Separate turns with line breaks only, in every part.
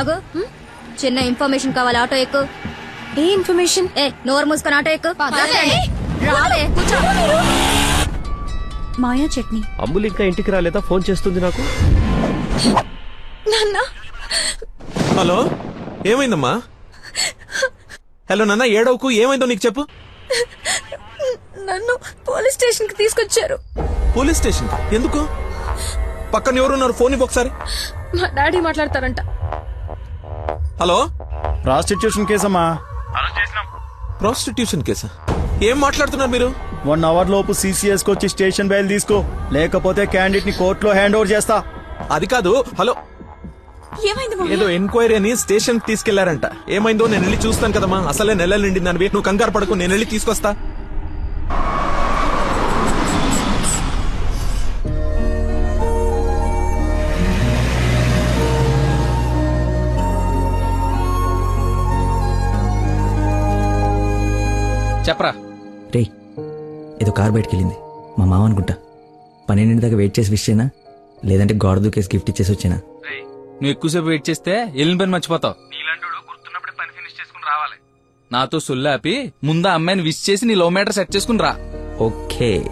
ఆగు. చిన్న ఇన్ఫర్మేషన్ కావాలి ఆటో ఎక్కు.
ఏ ఇన్ఫర్మేషన్?
ఏ నోరు మూసుకొని ఆటో ఎక్కు. రాదే. రాదే, కూర్చో.
మాయా చట్నీ.
అమ్ములు ఇంకా ఇంటికి రాలేదా? ఫోన్ చేస్తుంది నాకు.
నాన్న.
హలో ఏమైందమ్మా? హలో నాన్న ఏడవకు ఏమైందో నీకు చెప్పు.
నన్ను పోలీస్ స్టేషన్కి తీసుకొచ్చారు.
పోలీస్ స్టేషన్ ఎందుకు? పక్కన ఎవరున్నారు? ఫోన్ ఇవ్వు ఒకసారి.
మా డాడీ మాట్లాడతారంట.
హలో?
ప్రాస్టిట్యూషన్ కేసమ్మా.
ప్రాస్టిట్యూషన్ కేసా? ఏం మాట్లాడుతున్నారు మీరు?
వన్ అవర్ లోపు సీసీఎస్ వచ్చి స్టేషన్ బయలు తీసుకో. లేకపోతే క్యాండిడేట్ని కోర్టులో హ్యాండ్ ఓవర్ చేస్తా.
అది కాదు హలో.
ఏమైంది
ఏదో ఎంక్వైరీ అని స్టేషన్ తీసుకెళ్ళారంట. ఏమైందో నేను వెళ్ళి చూస్తాను కదమ్మా. అసలే నెల నిండింది దానివి నువ్వు కంగారు పడకు నేను వెళ్ళి తీసుకొస్తా.
చెప్పరా?
రే ఏదో కార్ బయటకు వెళ్ళింది మా మామ అనుకుంటా. పన్నెండింటి దాకా వెయిట్ చేసి విష్ చేయనా లేదంటే గోడ దూకేసి గిఫ్ట్ ఇచ్చేసి వచ్చానా?
నువ్వు ఎక్కువసేపు వెయిట్ చేస్తే వెళ్ళిన పని మర్చిపోతావు. గుర్తున్నప్పుడే పని ఫినిష్ చేసుకుని రావాలి. నాతో సొల్లాపి ముందు అమ్మాయిని విష్ చేసి నీ లో మీటర్ సెట్ చేసుకుని రా.
ఓకే.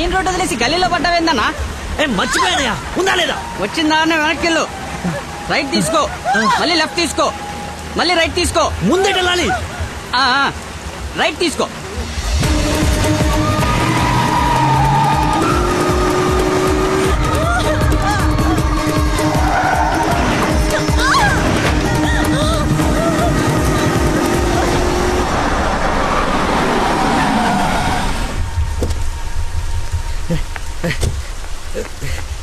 మెయిన్ రోడ్ వదిలేసి గల్లీలో పడ్డావేందన్నా
ఏ మర్చిపోయానయా ఉందా లేదా?
వచ్చిన దారినే వెనక్కి వెళ్ళు. రైట్ తీసుకో. మళ్ళీ లెఫ్ట్ తీసుకో. మళ్ళీ రైట్ తీసుకో.
ముందే వెళ్ళాలి
రైట్ తీసుకో.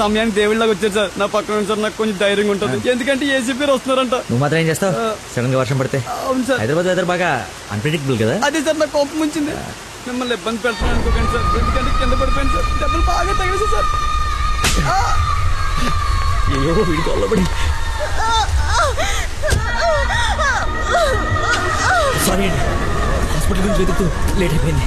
సమయానికి దేవుళ్ళగా వచ్చారు సార్. నా పక్కన సార్ నాకు కొంచెం ధైర్యంగా ఉంటుంది. ఎందుకంటే ఏసీపీ వస్తున్నారంట.
నువ్వు మాత్రం ఏం చేస్తావు? సడన్గా వర్షం పడితే?
అవును సార్.
హైదరాబాద్ వెదర్ బాగా అన్ప్రెడిక్టబుల్ కదా?
అదే సార్ నాకు కోపం వచ్చింది.
మిమ్మల్ని ఇబ్బంది పెడతాను అనుకోకండి సార్. ఎందుకంటే కింద పడిపోయింది సార్. దెబ్బలు బాగా తగిలేసి సార్.
అయ్యో వీడి కొల్లబడి సారీ హాస్పిటల్ గురించి వెతుకుతూ లేట్ అయిపోయింది.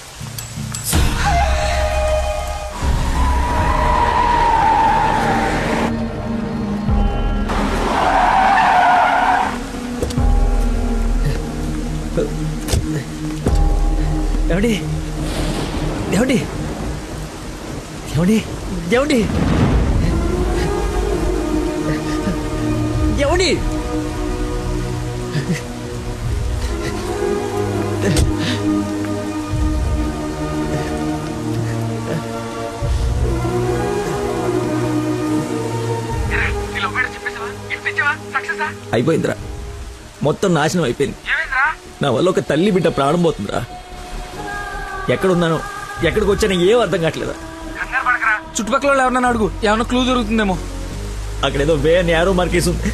ఏమండి ఏమండి ఏమండి అయిపోయిందిరా. మొత్తం నాశనం అయిపోయింది. నా వల్ల ఒక తల్లి బిడ్డ ప్రాణం పోతుందిరా. ఎక్కడున్నాను ఎక్కడికి వచ్చానో ఏం అర్థం కావట్లేదు?
చుట్టుపక్కల వాళ్ళు ఎవరన్నా అడుగు. ఏమైనా క్లూ దొరుకుతుందేమో.
అక్కడేదో వే నేరో మార్కేసి ఉంది.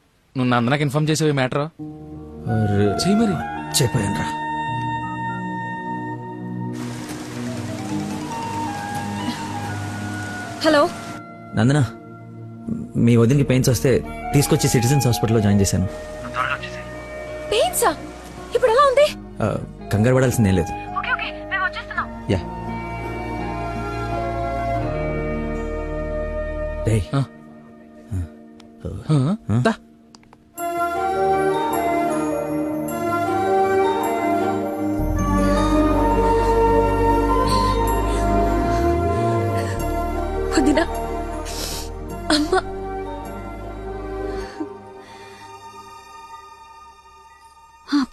నువ్వు నందనకి ఇన్ఫార్మ్ చేసేవి మ్యాటర్? చెయ్యి మరి.
చెప్పాను
హలో.
నందన మీ వదినకి పెయిన్స్ వస్తే తీసుకొచ్చి సిటిజన్స్ హాస్పిటల్లో జాయిన్ చేశాను.
పెయిన్సా ఇప్పుడు ఎలా ఉంది?
ఆ, కంగారు పడాల్సిందేం లేదు. యా. రేయ్,
ఆ, దా.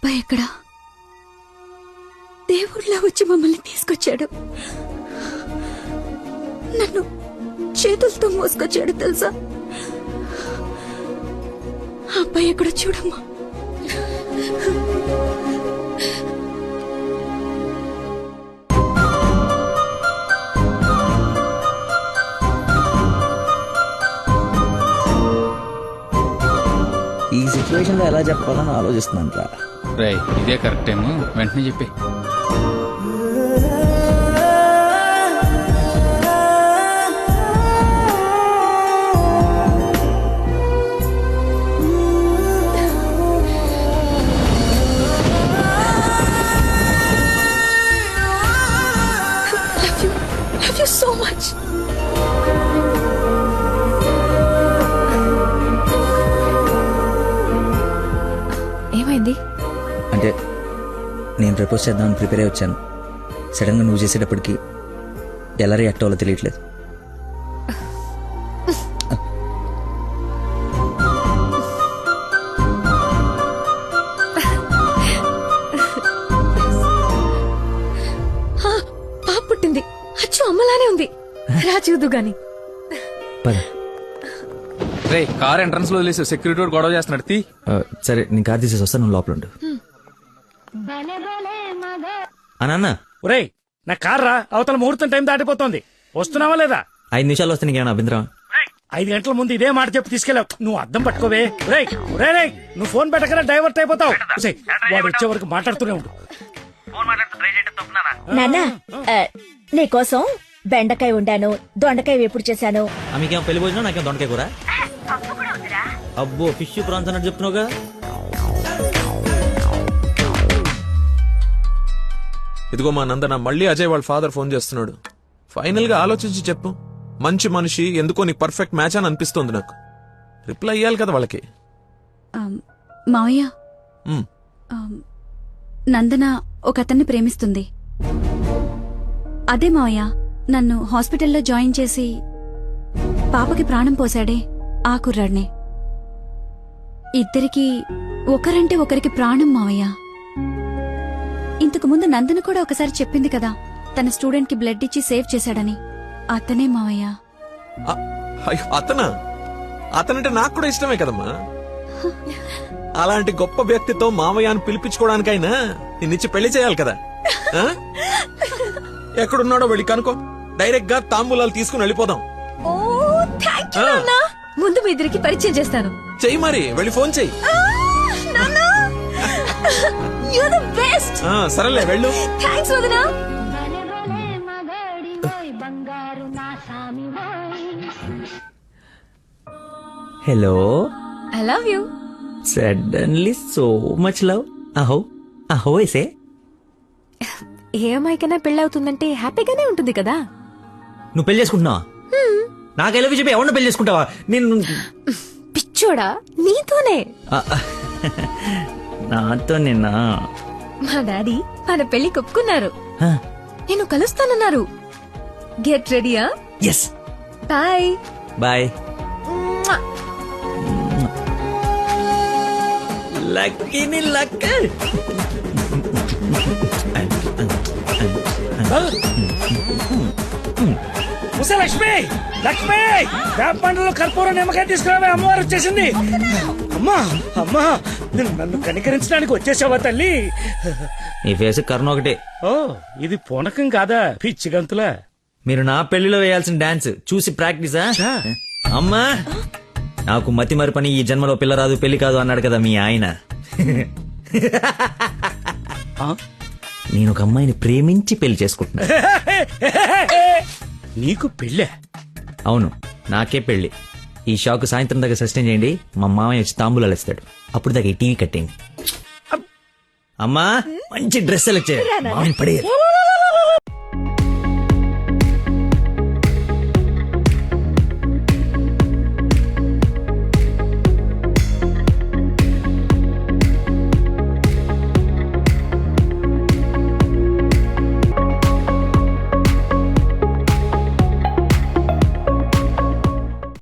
అబ్బాయి ఎక్కడ? దేవుళ్ళ వచ్చి మమ్మల్ని తీసుకొచ్చాడు. నన్ను చేతులతో మోసుకొచ్చాడు తెలుసా? అబ్బాయి ఎక్కడ చూడమ్మా.
ఈ సిచ్యువేషన్లో ఎలా చెప్పాలని ఆలోచిస్తున్నాను రా.
రే ఇదే కరెక్ట్ టైం వెంటనే చెప్పి. Love you so much.
ఏమైంది?
అంటే నేను ప్రపోజ్ చేద్దామని ప్రిపేర్ అయి వచ్చాను. సడన్గా నువ్వు చేసేటప్పటికి ఎలా రియాక్ట్ అవ్వాలో తెలియట్లేదు.
హా, పాప పుట్టింది. అచ్చు అమ్మలానే ఉంది. రా చూదు గాని.
పద.
రే కార్ ఎంట్రన్స్లో వదిలేసి సెక్యూరిటీ వాడు గొడవ చేస్తున్నాడు. తీ.
ఆ, సరే నేను కార్ తీసేసి వస్తాను నువ్వు లోపల ఉండు. ఆ, నాన్న
ఒరేయ్ నా కార్ రా అవతల ముహూర్తం టైం దాటిపోతుంది. వస్తున్నావా లేదా?
ఐదు నిమిషాలు వస్తే నీకేమైనా అభ్యంతరం?
ఐదు గంటల ముందు ఇదే మాట చెప్పి తీసుకెళ్ళావు. నువ్వు అద్దం పట్టుకోవే. రేయ్ రే రేయ్ నువ్వు ఫోన్ పెట్టకరా డైవర్ట్ అయిపోతావు. వాడు వచ్చే వరకు మాట్లాడుతూనే ఉండు.
నాన్న నీకోసం బెండకాయ ఉండాను దొండకాయ వేపుడు చేశాను.
మీకేం పెళ్ళి భోజనం నాకేం దొండకాయ కూర? అబ్బో ఫిష్ ప్రాన్స్ అన్నట్టు చెప్తున్నావుగా?
ఇదిగో మా నందన మళ్ళీ అజయ్ వాళ్ళ ఫాదర్ ఫోన్ చేస్తున్నాడు. ఫైనల్గా ఆలోచించి చెప్పు. మంచి మనిషి ఎందుకో నీకు పర్ఫెక్ట్ మ్యాచ్ అని అనిపిస్తోంది నాకు. రిప్లై ఇయ్యాలి కదా వాళ్ళకి.
మావయ్య.
ఉమ్.
నందన ఒక అతన్ని ప్రేమిస్తుంది. అదే మావయ్య నన్ను హాస్పిటల్లో జాయిన్ చేసి పాపకి ప్రాణం పోశాడే ఆ కుర్రాడినే. ఇద్దరికి ఒకరంటే ఒకరికి ప్రాణం మావయ్య. ఇంతకు ముందు నందన కూడా ఒకసారి చెప్పింది కదా తన స్టూడెంట్కి బ్లడ్ ఇచ్చి సేవ్ చేశాడని. అతనే మావయ్య.
అతనా? అతనంటే నాకు కూడా ఇష్టమే కదమ్మా. అలాంటి గొప్ప వ్యక్తితో మామయ్య అని పిలిపించుకోవడానికైనా నిన్నిచ్చి పెళ్ళి చేయాలి కదా. ఆ? ఎక్కడున్నాడో వెళ్ళి కనుకో డైరెక్ట్గా తాంబూలాలు తీసుకుని వెళ్ళిపోదాం.
ఓ థ్యాంక్ యూ
ఆ.
నాన్న. ముందు మీ ఇద్దరికి పరిచయం చేస్తాను.
చెయ్యి మరి వెళ్ళి ఫోన్ చెయ్యి.
యు ద బెస్ట్
ఆ, సరేలే వెళ్ళు.
థ్యాంక్స్ వదినా.
Hello
I love you
suddenly so much love అహో అహో ఎసే
ఏ అమ్మాయికైనా పెళ్ళవుతుందంటే హ్యాపీగానే ఉంటుంది కదా?
నువ్వు పెళ్ళి చేసుకుంటున్నావా? నాకు ఎలా చెప్పి ఎవరిని పెళ్ళి చేసుకుంటావా? నేను
పిచ్చోడా నీతోనే.
ఆ, నాతో నిన్న.
మా డాడీ మన పెళ్ళి ఒప్పుకున్నారు నేను కలుస్తానన్నారు. గెట్ రెడీయా?
Yes
bye.
బాయ్. లక్కీని లక్క
లక్ష్మి లక్ష్మి వేప పండ్లలో కర్పూర నిమ్మకాయ తీసుకురావే అమ్మవారు వచ్చేసింది. అమ్మా అమ్మా నన్ను కనికరించడానికి వచ్చేసావా తల్లి?
నీ ఫేస్ కర్ణ ఒకటే.
ఓ ఇది పూనకం కాదా? పిచ్చి గంతులా.
మీరు నా పెళ్ళిలో వేయాల్సిన డాన్స్ చూసి ప్రాక్టీసా? అమ్మా నాకు మతి మరి పని ఈ జన్మలో పిల్ల రాదు పెళ్ళి కాదు అన్నాడు కదా మీ ఆయన. నేను ఒక అమ్మాయిని ప్రేమించి పెళ్ళి చేసుకుంటున్నా.
నీకు పెళ్ళే?
అవును నాకే పెళ్ళి ఈ షాక్ సాయంత్రం దాకా సస్టైన్ చేయండి. మా మామయ్య వచ్చి తాంబూలాలు ఇస్తాడు అప్పుడు దాకా ఈ టీవీ కట్టేయండి అమ్మా మంచి డ్రెస్ సెలెక్ట్ చేయండి మామయ్య పడేయాలి.